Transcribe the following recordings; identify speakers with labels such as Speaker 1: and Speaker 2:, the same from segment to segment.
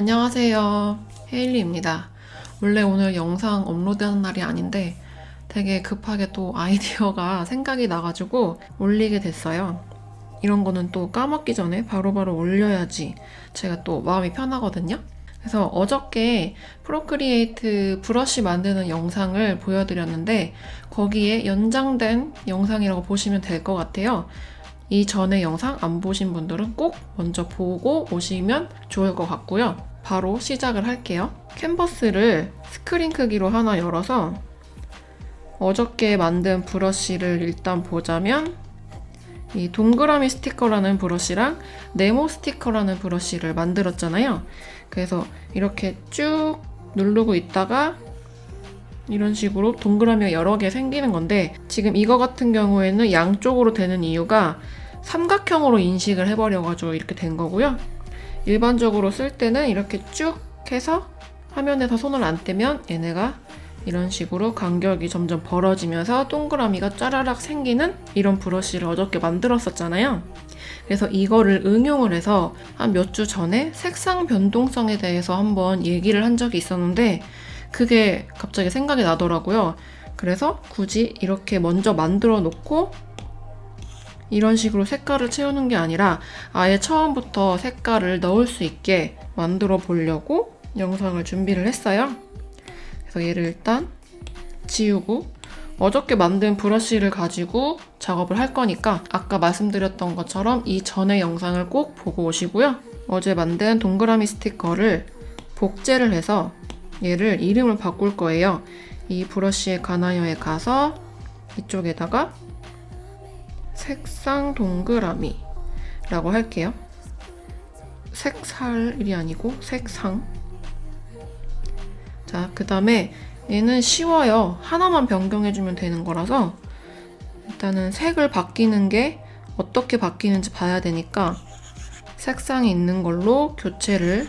Speaker 1: 안녕하세요. 헤일리입니다. 원래 오늘 영상 업로드하는 날이 아닌데 되게 급하게 또 아이디어가 생각이 나가지고 올리게 됐어요. 이런 거는 또 까먹기 전에 바로 바로 올려야지 제가 또 마음이 편하거든요. 그래서 어저께 프로크리에이트 브러쉬 만드는 영상을 보여드렸는데 거기에 연장된 영상이라고 보시면 될 것 같아요. 이 전에 영상 안 보신 분들은 꼭 먼저 보고 오시면 좋을 것 같고요. 바로 시작을 할게요. 캔버스를 스크린 크기로 하나 열어서 어저께 만든 브러쉬를 일단 보자면 이 동그라미 스티커라는 브러쉬랑 네모 스티커라는 브러쉬를 만들었잖아요. 그래서 이렇게 쭉 누르고 있다가 이런 식으로 동그라미가 여러 개 생기는 건데 지금 이거 같은 경우에는 양쪽으로 되는 이유가 삼각형으로 인식을 해버려가지고 이렇게 된 거고요. 일반적으로 쓸 때는 이렇게 쭉 해서 화면에서 손을 안 떼면 얘네가 이런 식으로 간격이 점점 벌어지면서 동그라미가 짜라락 생기는 이런 브러쉬를 어저께 만들었었잖아요. 그래서 이거를 응용을 해서 한 몇 주 전에 색상 변동성에 대해서 한번 얘기를 한 적이 있었는데 그게 갑자기 생각이 나더라고요. 그래서 굳이 이렇게 먼저 만들어 놓고 이런 식으로 색깔을 채우는 게 아니라 아예 처음부터 색깔을 넣을 수 있게 만들어 보려고 영상을 준비를 했어요. 그래서 얘를 일단 지우고 어저께 만든 브러쉬를 가지고 작업을 할 거니까 아까 말씀드렸던 것처럼 이 전의 영상을 꼭 보고 오시고요. 어제 만든 동그라미 스티커를 복제를 해서 얘를 이름을 바꿀 거예요. 이 브러쉬의 가나요에 가서 이쪽에다가 색상 동그라미 라고 할게요. 색살이 아니고 색상. 자, 그 다음에 얘는 쉬워요. 하나만 변경해주면 되는 거라서 일단은 색을 바뀌는 게 어떻게 바뀌는지 봐야 되니까 색상이 있는 걸로 교체를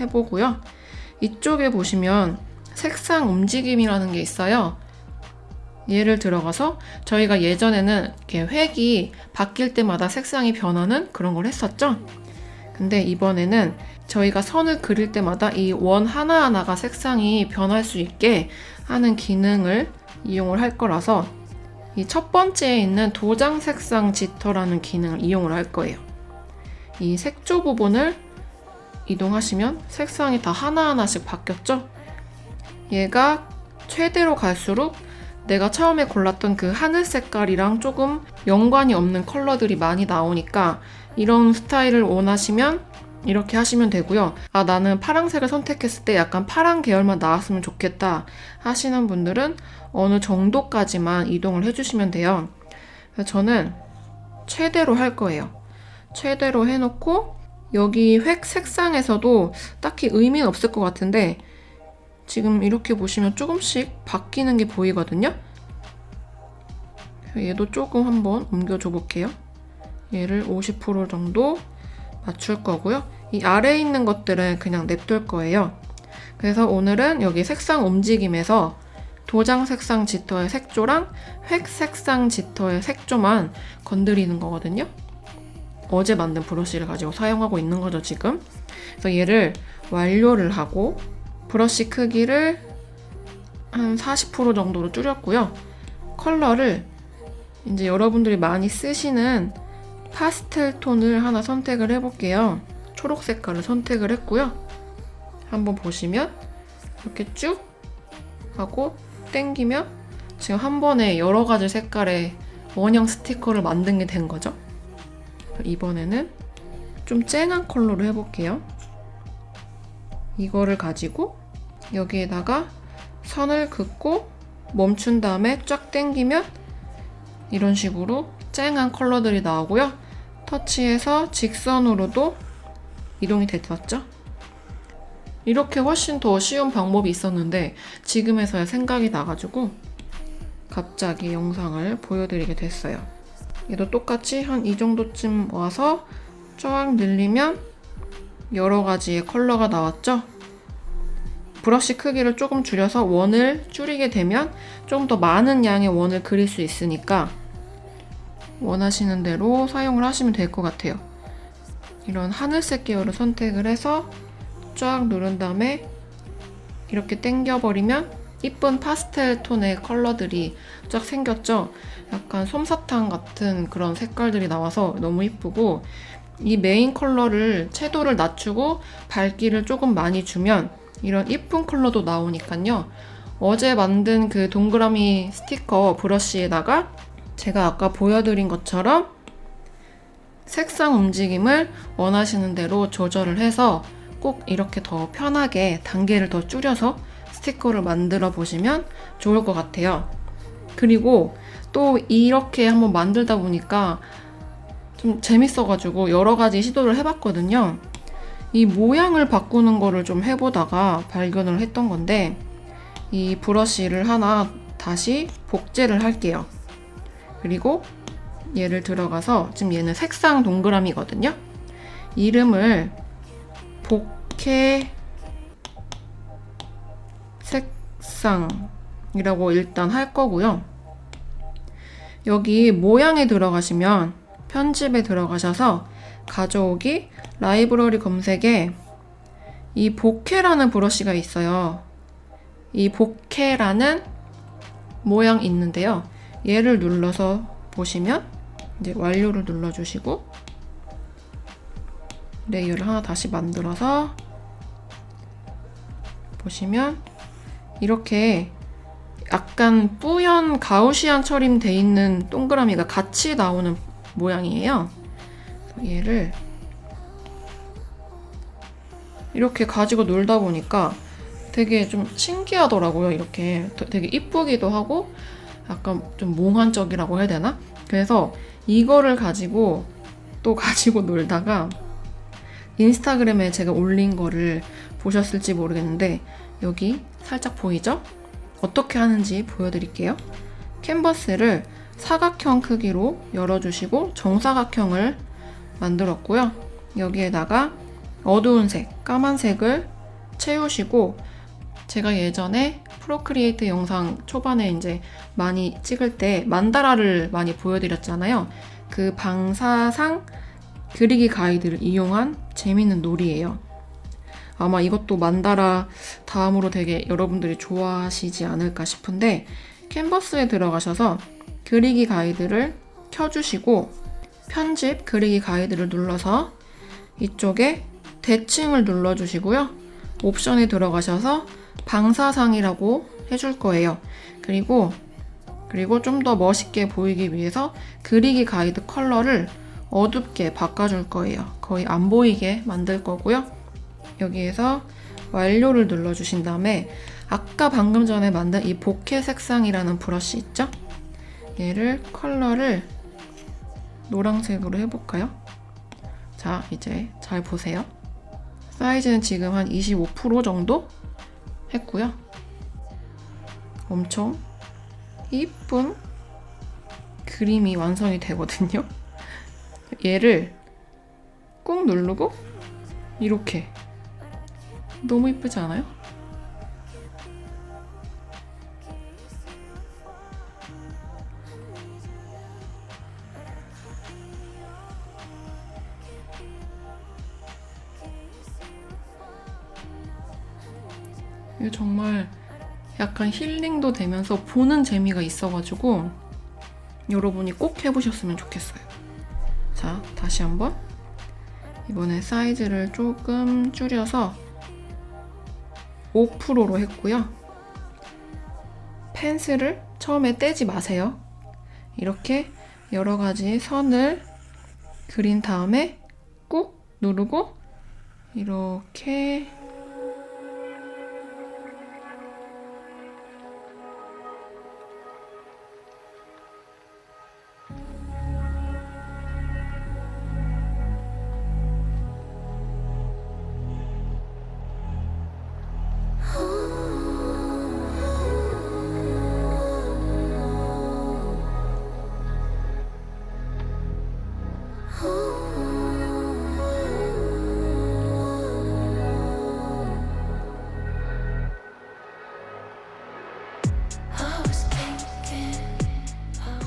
Speaker 1: 해보고요. 이쪽에 보시면 색상 움직임이라는 게 있어요. 예를 들어가서 저희가 예전에는 이렇게 획이 바뀔 때마다 색상이 변하는 그런 걸 했었죠. 근데 이번에는 저희가 선을 그릴 때마다 이 원 하나하나가 색상이 변할 수 있게 하는 기능을 이용을 할 거라서 이 첫 번째에 있는 도장 색상 지터라는 기능을 이용을 할 거예요. 이 색조 부분을 이동하시면 색상이 다 하나하나씩 바뀌었죠? 얘가 최대로 갈수록 내가 처음에 골랐던 그 하늘 색깔이랑 조금 연관이 없는 컬러들이 많이 나오니까 이런 스타일을 원하시면 이렇게 하시면 되고요. 아, 나는 파랑색을 선택했을 때 약간 파란 계열만 나왔으면 좋겠다 하시는 분들은 어느 정도까지만 이동을 해주시면 돼요. 저는 최대로 할 거예요. 최대로 해놓고 여기 획 색상에서도 딱히 의미는 없을 것 같은데 지금 이렇게 보시면 조금씩 바뀌는 게 보이거든요. 얘도 조금 한번 옮겨줘 볼게요. 얘를 50% 정도 맞출 거고요. 이 아래에 있는 것들은 그냥 냅둘 거예요. 그래서 오늘은 여기 색상 움직임에서 도장 색상 지터의 색조랑 획 색상 지터의 색조만 건드리는 거거든요. 어제 만든 브러쉬를 가지고 사용하고 있는 거죠, 지금. 그래서 얘를 완료를 하고 브러쉬 크기를 한 40% 정도로 줄였고요. 컬러를 이제 여러분들이 많이 쓰시는 파스텔 톤을 하나 선택을 해볼게요. 초록 색깔을 선택을 했고요. 한번 보시면 이렇게 쭉 하고 땡기면 지금 한 번에 여러 가지 색깔의 원형 스티커를 만든 게 된 거죠. 이번에는 좀 쨍한 컬러로 해볼게요. 이거를 가지고 여기에다가 선을 긋고 멈춘 다음에 쫙 당기면 이런 식으로 쨍한 컬러들이 나오고요. 터치해서 직선으로도 이동이 됐었죠. 이렇게 훨씬 더 쉬운 방법이 있었는데 지금에서야 생각이 나가지고 갑자기 영상을 보여드리게 됐어요. 얘도 똑같이 한 이 정도쯤 와서 쫙 늘리면 여러 가지의 컬러가 나왔죠? 브러쉬 크기를 조금 줄여서 원을 줄이게 되면 좀 더 많은 양의 원을 그릴 수 있으니까 원하시는 대로 사용을 하시면 될 것 같아요. 이런 하늘색 계열을 선택을 해서 쫙 누른 다음에 이렇게 당겨버리면 이쁜 파스텔 톤의 컬러들이 쫙 생겼죠? 약간 솜사탕 같은 그런 색깔들이 나와서 너무 이쁘고 이 메인 컬러를 채도를 낮추고 밝기를 조금 많이 주면 이런 이쁜 컬러도 나오니까요. 어제 만든 그 동그라미 스티커 브러쉬에다가 제가 아까 보여드린 것처럼 색상 움직임을 원하시는 대로 조절을 해서 꼭 이렇게 더 편하게 단계를 더 줄여서 스티커를 만들어 보시면 좋을 것 같아요. 그리고 또 이렇게 한번 만들다 보니까 좀 재밌어가지고 여러 가지 시도를 해봤거든요. 이 모양을 바꾸는 거를 좀 해보다가 발견을 했던 건데 이 브러쉬를 하나 다시 복제를 할게요. 그리고 얘를 들어가서 지금 얘는 색상 동그라미거든요. 이름을 복해 색상이라고 일단 할 거고요. 여기 모양에 들어가시면 편집에 들어가셔서 가져오기 라이브러리 검색에 이 복해라는 브러쉬가 있어요. 이 복해라는 모양 있는데요. 얘를 눌러서 보시면 이제 완료를 눌러주시고 레이어를 하나 다시 만들어서 보시면 이렇게 약간 뿌연 가우시안 처림 돼 있는 동그라미가 같이 나오는 모양이에요. 얘를 이렇게 가지고 놀다 보니까 되게 좀 신기하더라고요. 이렇게 되게 이쁘기도 하고 약간 좀 몽환적이라고 해야 되나? 그래서 이거를 가지고 또 가지고 놀다가 인스타그램에 제가 올린 거를 보셨을지 모르겠는데 여기 살짝 보이죠? 어떻게 하는지 보여드릴게요. 캔버스를 사각형 크기로 열어주시고 정사각형을 만들었고요. 여기에다가 어두운 색, 까만색을 채우시고 제가 예전에 프로크리에이트 영상 초반에 이제 많이 찍을 때 만다라를 많이 보여드렸잖아요. 그 방사상 그리기 가이드를 이용한 재밌는 놀이예요. 아마 이것도 만다라 다음으로 되게 여러분들이 좋아하시지 않을까 싶은데 캔버스에 들어가셔서 그리기 가이드를 켜주시고 편집 그리기 가이드를 눌러서 이쪽에 대칭을 눌러주시고요. 옵션에 들어가셔서 방사상이라고 해줄 거예요. 그리고 그리고 좀 더 멋있게 보이기 위해서 그리기 가이드 컬러를 어둡게 바꿔줄 거예요. 거의 안 보이게 만들 거고요. 여기에서 완료를 눌러주신 다음에 아까 방금 전에 만든 이 보케 색상이라는 브러쉬 있죠? 얘를 컬러를 노란색으로 해볼까요? 자, 이제 잘 보세요. 사이즈는 지금 한 25% 정도 했고요. 엄청 이쁜 그림이 완성이 되거든요. 얘를 꾹 누르고 이렇게 너무 이쁘지 않아요? 약간 힐링도 되면서 보는 재미가 있어가지고 여러분이 꼭 해보셨으면 좋겠어요. 자, 다시 한번. 이번에 사이즈를 조금 줄여서 5%로 했고요. 펜슬을 처음에 떼지 마세요. 이렇게 여러 가지 선을 그린 다음에 꾹 누르고 이렇게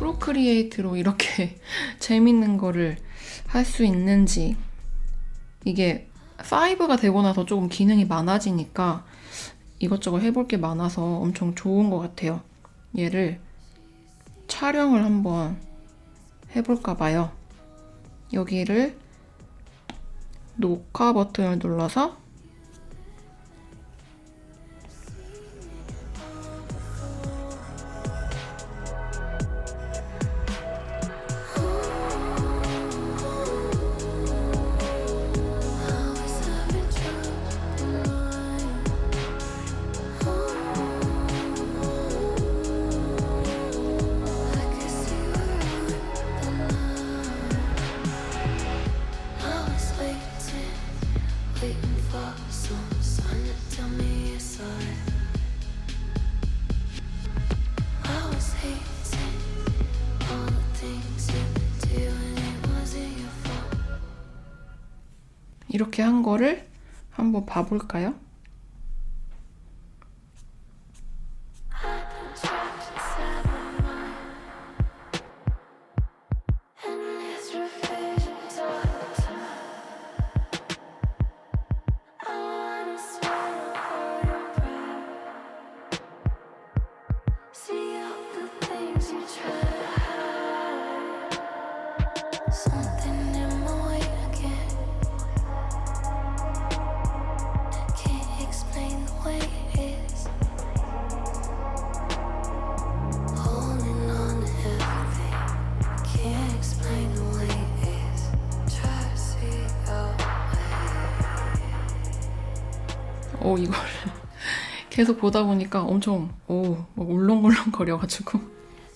Speaker 1: 프로크리에이트로 이렇게 재밌는 거를 할 수 있는지 이게 5가 되고 나서 조금 기능이 많아지니까 이것저것 해볼 게 많아서 엄청 좋은 것 같아요. 얘를 촬영을 한번 해볼까 봐요. 여기를 녹화 버튼을 눌러서 이렇게 한 거를 한번 봐볼까요?
Speaker 2: Endless
Speaker 1: 이걸 계속 보다 보니까 엄청 오막 울렁울렁 거려가지고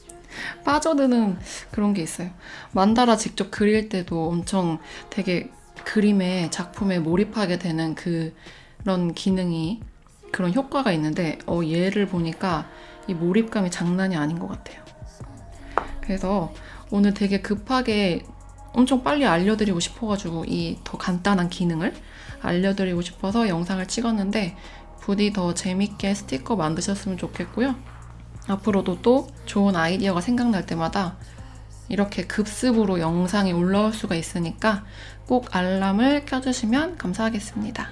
Speaker 1: 빠져드는 그런 게 있어요. 만다라 직접 그릴 때도 엄청 되게 그림에 작품에 몰입하게 되는 그런 기능이 그런 효과가 있는데 어 얘를 보니까 이 몰입감이 장난이 아닌 것 같아요. 그래서 오늘 되게 급하게 엄청 빨리 알려드리고 싶어가지고 이 더 간단한 기능을 알려드리고 싶어서 영상을 찍었는데 부디 더 재밌게 스티커 만드셨으면 좋겠고요. 앞으로도 또 좋은 아이디어가 생각날 때마다 이렇게 급습으로 영상이 올라올 수가 있으니까 꼭 알람을 켜주시면 감사하겠습니다.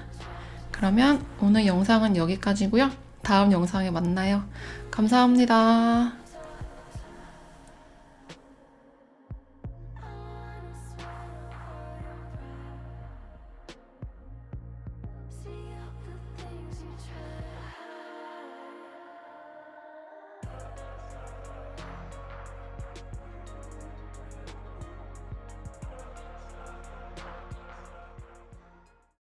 Speaker 1: 그러면 오늘 영상은 여기까지고요. 다음 영상에 만나요. 감사합니다.